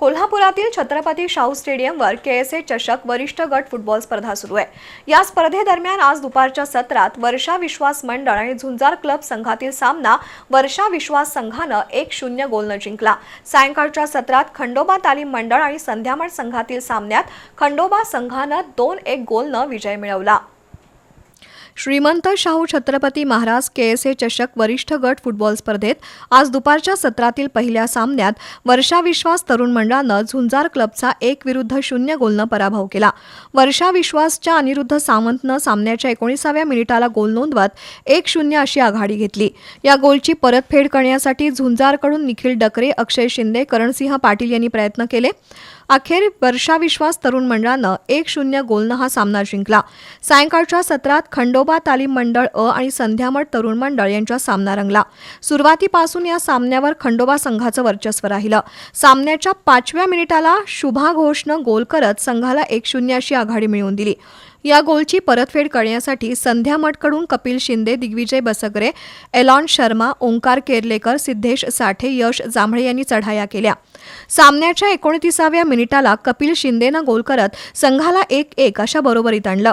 कोल्हापुरातील छत्रपती शाहू स्टेडियमवर के S A चषक वरिष्ठ गट फुटबॉल स्पर्धा सुरू आहे. या स्पर्धेदरम्यान आज दुपारच्या सत्रात वर्षा विश्वास मंडळ आणि झुंजार क्लब संघातील सामना वर्षा विश्वास संघानं एक शून्य गोलनं जिंकला. सायंकाळच्या सत्रात खंडोबा तालीम मंडळ आणि संध्यामळ संघातील सामन्यात खंडोबा संघानं दोन एक गोलनं विजय मिळवला. Shrimant Shahu Chhatrapati Maharaj K S A चषक वरिष्ठ गट फुटबॉल स्पर्धेत आज दुपारच्या सत्रातील पहिल्या सामन्यात वर्षा विश्वास तरुण मंडळानं झुंजार क्लबचा एक विरुद्ध शून्य गोलनं पराभव केला. वर्षा विश्वासच्या अनिरुद्ध सावंतनं सामन्याच्या एकोणीसाव्या मिनिटाला गोल नोंदवत एक शून्य अशी आघाडी घेतली. या गोलची परतफेड करण्यासाठी झुंजारकडून निखिल डकरे अक्षय शिंदे करणसिंह पाटील यांनी प्रयत्न केले. अखेर वर्षा विश्वास तरुण मंडळानं एक शून्य गोलनं हा सामना जिंकला. सायंकाळच्या सत्रात खंडोबा तालीम मंडळ अ आणि संध्यामठ तरुण मंडळ यांचा सामना रंगला. सुरुवातीपासून या सामन्यावर खंडोबा संघाचं वर्चस्व राहिलं. सामन्याच्या पाचव्या मिनिटाला शुभा घोषनं गोल करत संघाला एक शून्य अशी आघाडी मिळवून दिली. या गोलची परतफेड करण्यासाठी संध्या मठकडून कपिल शिंदे दिग्विजय बसगरे एलॉन शर्मा ओंकार केरलेकर सिद्धेश साठे यश जांभळे यांनी चढाया केल्या. सामन्याच्या एकोणतीसाव्या मिनिटाला कपिल शिंदेनं गोल करत संघाला एक एक अशा बरोबरीत आणलं.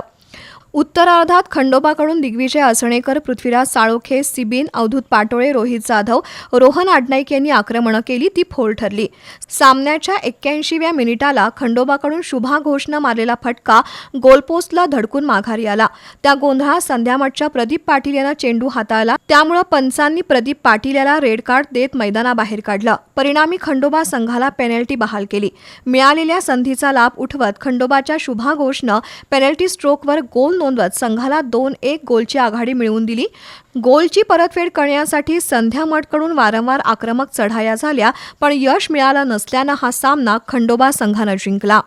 उत्तरार्धात खंडोबाकडून दिग्विजय असणेकर पृथ्वीराज साळोखे सिबिन अवधूत पाटोळे रोहित जाधव रोहन आडनाईक यांनी आक्रमणं केली ती फोल ठरली. सामन्याच्या एक्क्याऐंशीव्या मिनिटाला खंडोबाकडून शुभा घोषनं मारलेला फटका गोलपोस्टला धडकून माघारी आला. त्या गोंधळात संध्यामठच्या प्रदीप पाटील यांना चेंडू हाताळला. त्यामुळं पंचांनी प्रदीप पाटील याला रेड कार्ड देत मैदानाबाहेर काढलं. परिणामी खंडोबा संघाला पेनल्टी बहाल केली. मिळालेल्या संधीचा लाभ उठवत खंडोबाच्या शुभा घोषनं पेनल्टी स्ट्रोकवर गोल गोल नोंदवत संघाला दोन एक गोलची आघाडी मिळवून दिली. गोलची परतफेड करण्यासाठी संध्या मठकडून वारंवार आक्रमक चढाया झाल्या पण यश मिळालं नसल्यानं हा सामना खंडोबा संघानं जिंकला.